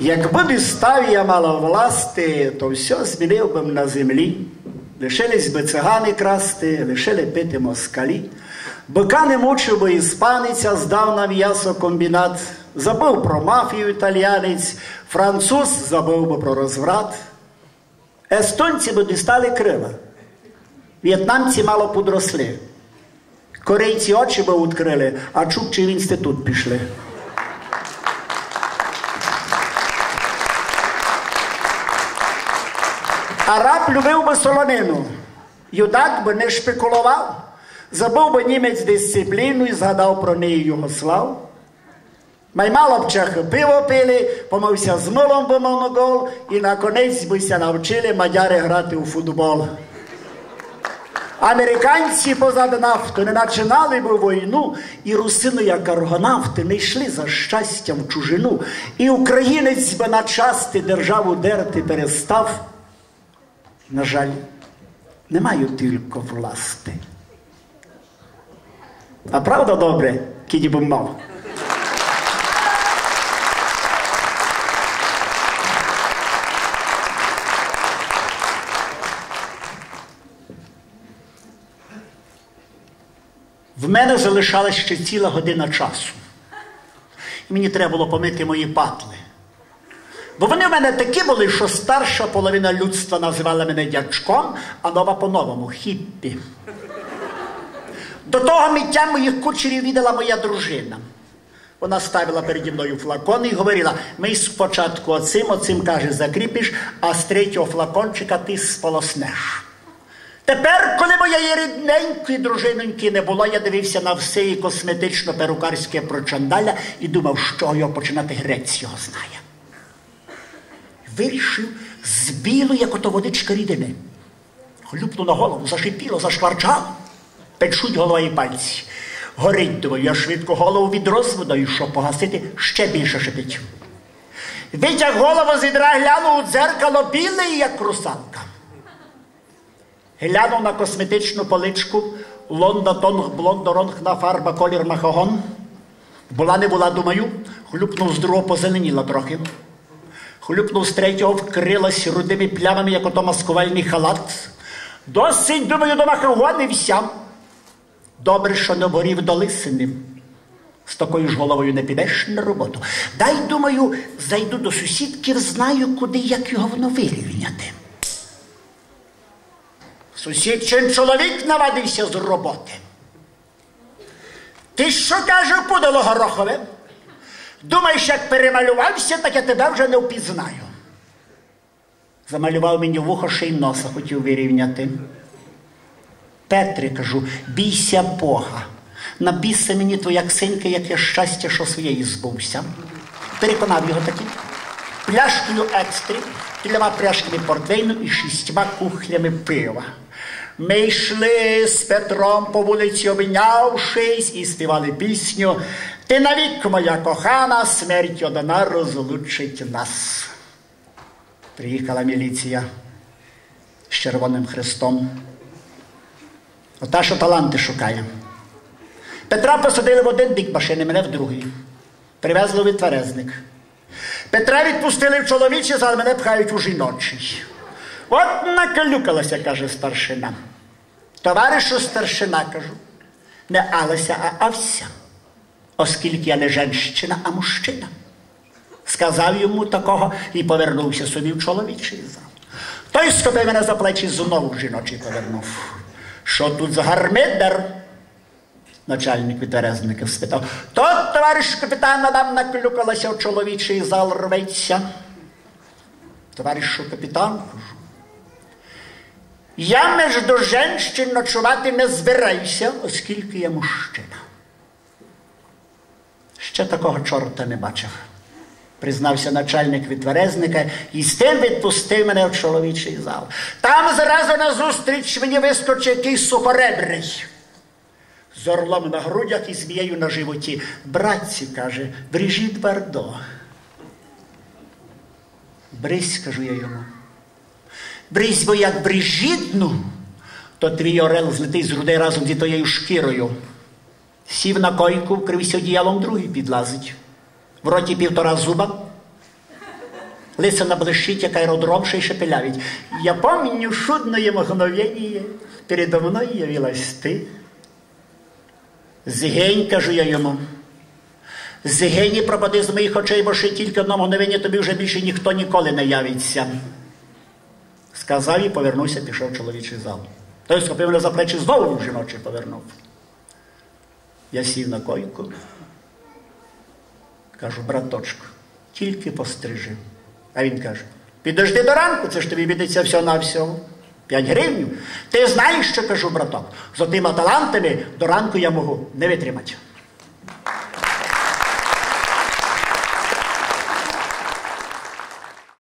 Якби дістав я мало власти, то все змінив би на землі. Лишились би цигани красти, лишили пити москалі. Бика не мучив би іспанець, а здав на м'ясокомбінат. Забув про мафію італіянець, француз забув би про розврат. Естонці би дістали крила. В'єтнамці мало подросли. Корейці очі би відкрили, а чукчі в інститут пішли. Араб любив би солонину. Юдак би не шпекулував, забув би німець дисципліну і згадав про неї Югослав. Маймало б чехи пиво пили, помився з милом би моногол, і на конець бися навчили мадяри грати у футбол. Американці позаду нафту не починали би війну, і русини, як аргонавти, не йшли за щастям в чужину, і українець би на части державу дерти перестав. На жаль, не маю тільки власти. А правда добре, кіді би мав. В мене залишалась ще ціла година часу. І мені треба було помити мої патли. Бо вони в мене такі були, що старша половина людства називала мене дядьком, а нова по-новому хіппі. До того миття моїх кучерів віддала моя дружина. Вона ставила переді мною флакон і говорила: ми спочатку оцим, оцим каже, закріпиш, а з третього флакончика ти сполоснеш. Тепер, коли моєї рідненької дружиноньки не було, я дивився на все і косметично-перукарське прочандаля і думав, що його починати грець його знає. Вирішив з білої, як ото водичка рідини. Хлюпнув на голову, зашипіло, зашкварчало, печуть голова і пальці. Горить, думаю, я швидко голову від розводу, щоб погасити ще більше шипить. Витяг голову з відра, глянув у дзеркало біле, як русалка. Глянув на косметичну поличку, лонда тонг блондоронг на фарба колір махагон. Була не була, думаю, хлюпнув з другого позеленіла трохи. Хлюпнув з третього, вкрилась рудими плямами, як ото маскувальний халат. Досить, думаю, до махагонився. Добре, що не обгорів до лисини. З такою ж головою не підеш на роботу. Дай, думаю, зайду до сусідків, знаю, куди як його воно вирівняти. Сусідчин чоловік навадився з роботи. Ти що каже, пудало горохове? Думаєш, як перемалювався, так я тебе вже не впізнаю. Замалював мені вухо ще й носа хотів вирівняти. Петре, кажу, бійся Бога. Набійся мені твоя ксенька, яке щастя, що своєї збувся. Переконав його таки. Пляшкою екстрі, трьома пляшками портвейну і шістьма кухлями пива. Ми йшли з Петром по вулиці, обійнявшись, і співали пісню Ти навік, моя кохана, смерть одна розлучить нас. Приїхала міліція з Червоним Христом. Ота, що таланти шукає. Петра посадили в один бік машини, мене в другий. Привезли відтверезник. Петра відпустили в чоловічий зал, мене пхають у жіночий. От накалюкалася, каже старшина. Товаришу старшина, кажу, не Алася, а Ався, оскільки я не женщина, а мужчина. Сказав йому такого і повернувся собі в чоловічий зал. Той схопив мене за плечі знову в жіночий повернув. Що тут за гармидер? Начальник відверезників спитав. То, товариш капітан, нам наклюкалася в чоловічий зал рветься. Товаришу капітан, кажу. Я між женщин ночувати не збираюся, оскільки я мужчина. Ще такого чорта не бачив. Признався начальник відверезника і з тим відпустив мене в чоловічий зал. Там зразу назустріч мені вискочив якийсь сухоребрий. З орлом на грудях і змією на животі. Братці, каже, бріжіть бардо. Брись, кажу я йому. Брись, бо як брижітну, то твій орел злетить з грудей разом зі твоєю шкірою. Сів на койку, вкрився одіялом, другий підлазить. В роті півтора зуба. Лисина блищить, як аеродром, ще й шепелявить. Я помню шудное мгновение, передо мною явилась ти. Згень, кажу я йому. Згені пропади з моїх очей, бо ще тільки одно мгновення тобі вже більше ніхто ніколи не явиться. Сказав і повернувся, пішов чоловічий зал. Той схопив за плечі знову жіночий повернув. Я сів на койку. Кажу, браточку, тільки пострижи. А він каже: підожди до ранку, це ж тобі відеться все на всього. П'ять гривень. Ти знаєш, що кажу, браток? З отима талантами до ранку я можу не витримати.